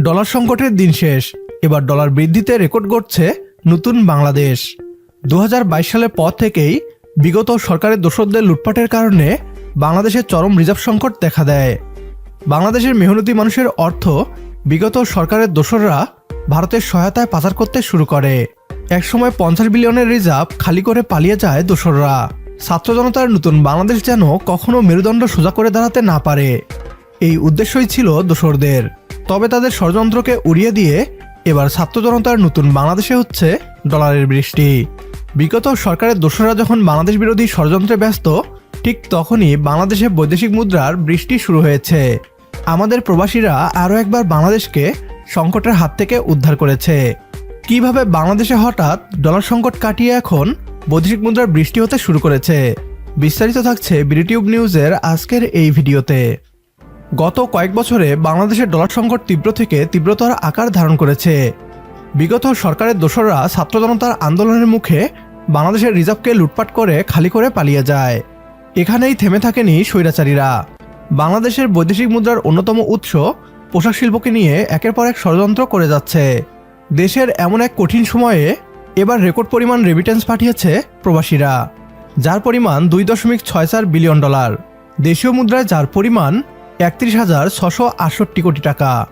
Dollar সংকটের দিন শেষ। এবার ডলার বৃদ্ধিতে রেকর্ড করছে নতুন বাংলাদেশ। দু হাজার বাইশ সালের পর থেকেই বিগত সরকারের দোসরদের লুটপাটের কারণে বাংলাদেশের চরম রিজার্ভ সংকট দেখা দেয়। বাংলাদেশের মেহনতি মানুষের অর্থ বিগত সরকারের দোসররা ভারতের সহায়তায় পাচার করতে শুরু করে। একসময় পঞ্চাশ বিলিয়নের রিজার্ভ খালি করে পালিয়ে যায় দোসররা ছাত্র জনতার নতুন বাংলাদেশ যেন কখনো মেরুদণ্ড সোজা করে দাঁড়াতে না পারে। এই উদ্দেশ্যই ছিল দোসরদের তবে তাদের ষড়যন্ত্রকে উড়িয়ে দিয়ে এবার ছাত্র জনতার নতুন বাংলাদেশে হচ্ছে ডলারের বৃষ্টি। বিগত সরকারের দোসররা যখন বাংলাদেশ বিরোধী ষড়যন্ত্রে ব্যস্ত, ঠিক তখনই বাংলাদেশে বৈদেশিক মুদ্রার বৃষ্টি শুরু হয়েছে। আমাদের প্রবাসীরা আরও একবার বাংলাদেশকে সংকটের হাত থেকে উদ্ধার করেছে। কীভাবে বাংলাদেশে হঠাৎ ডলার সংকট কাটিয়ে এখন বৈদেশিক মুদ্রার বৃষ্টি হতে শুরু করেছে? বিস্তারিত থাকছে বিডিটিউব নিউজের আজকের এই ভিডিওতে। গত কয়েক বছরে বাংলাদেশের ডলার সংকট তীব্র থেকে তীব্রতর আকার ধারণ করেছে। বিগত সরকারের দোসররা ছাত্র জনতার আন্দোলনের মুখে বাংলাদেশের রিজার্ভকে লুটপাট করে খালি করে পালিয়ে যায়। এখানেই থেমে থাকেনি স্বৈরাচারীরা। বাংলাদেশের বৈদেশিক মুদ্রার অন্যতম উৎস পোশাক শিল্পকে নিয়ে একের পর এক ষড়যন্ত্র করে যাচ্ছে। দেশের এমন এক কঠিন সময়ে এবার রেকর্ড পরিমাণ রেমিটেন্স পাঠিয়েছে প্রবাসীরা, যার পরিমাণ দুই দশমিক ছয় চার বিলিয়ন ডলার দেশীয় মুদ্রায় যার পরিমাণ একত্রিশ হাজার ছশো আটষট্টি কোটি টাকা।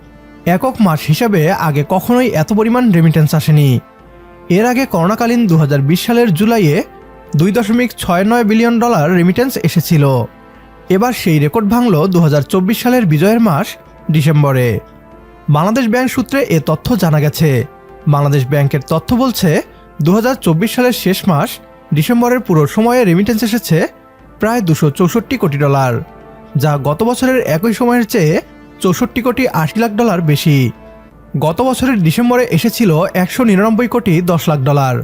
একক মাস হিসাবে আগে কখনোই এত পরিমাণ রেমিটেন্স আসেনি। এর আগে করোনাকালীন দু হাজার বিশ সালের জুলাইয়ে দুই দশমিক ছয় নয় বিলিয়ন ডলার রেমিটেন্স এসেছিল। এবার সেই রেকর্ড ভাঙল দু হাজার চব্বিশ সালের বিজয়ের মাস, ডিসেম্বরে। বাংলাদেশ ব্যাংক সূত্রে এ তথ্য জানা গেছে। বাংলাদেশ ব্যাংকের তথ্য বলছে দু হাজার চব্বিশ সালের শেষ মাস, ডিসেম্বরের পুরো সময়ে রেমিটেন্স এসেছে প্রায় দুশো কোটি ডলার। যা গত বছরের একই সময়ের চেয়ে চৌষট্টি কোটি আশি লাখ ডলার বেশি। গত বছরের ডিসেম্বরে এসেছিল একশো নিরানব্বই কোটি দশ লাখ ডলার।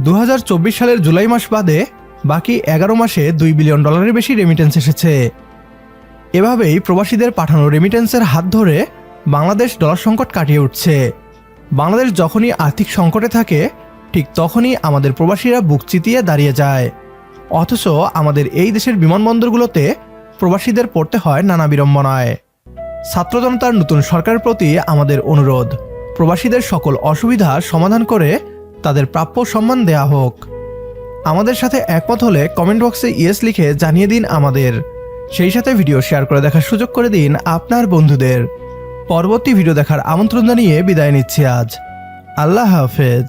দু হাজার চব্বিশ সালের জুলাই মাস বাদে বাকি এগারো মাসে দুই বিলিয়ন ডলারের বেশি রেমিটেন্স এসেছে। এভাবেই প্রবাসীদের পাঠানো রেমিটেন্সের হাত ধরে বাংলাদেশ ডলার সংকট কাটিয়ে উঠছে। বাংলাদেশ যখনই আর্থিক সংকটে থাকে, ঠিক তখনই আমাদের প্রবাসীরা বুক চিতিয়ে দাঁড়িয়ে যায়। অথচ আমাদের এই দেশের বিমানবন্দরগুলোতে প্রবাসীদের পড়তে হয় নানা বিড়ম্বনায়। ছাত্র জনতার নতুন সরকারের প্রতি আমাদের অনুরোধ, প্রবাসীদের সকল অসুবিধা সমাধান করে তাদের প্রাপ্য সম্মান দেয়া হোক। আমাদের সাথে একমত হলে কমেন্ট বক্সে ইয়েস লিখে জানিয়ে দিন আমাদের। সেই সাথে ভিডিও শেয়ার করে দেখার সুযোগ করে দিন আপনার বন্ধুদের। পরবর্তী ভিডিও দেখার আমন্ত্রণ জানিয়ে বিদায় নিচ্ছি আজ। আল্লাহ হাফেজ।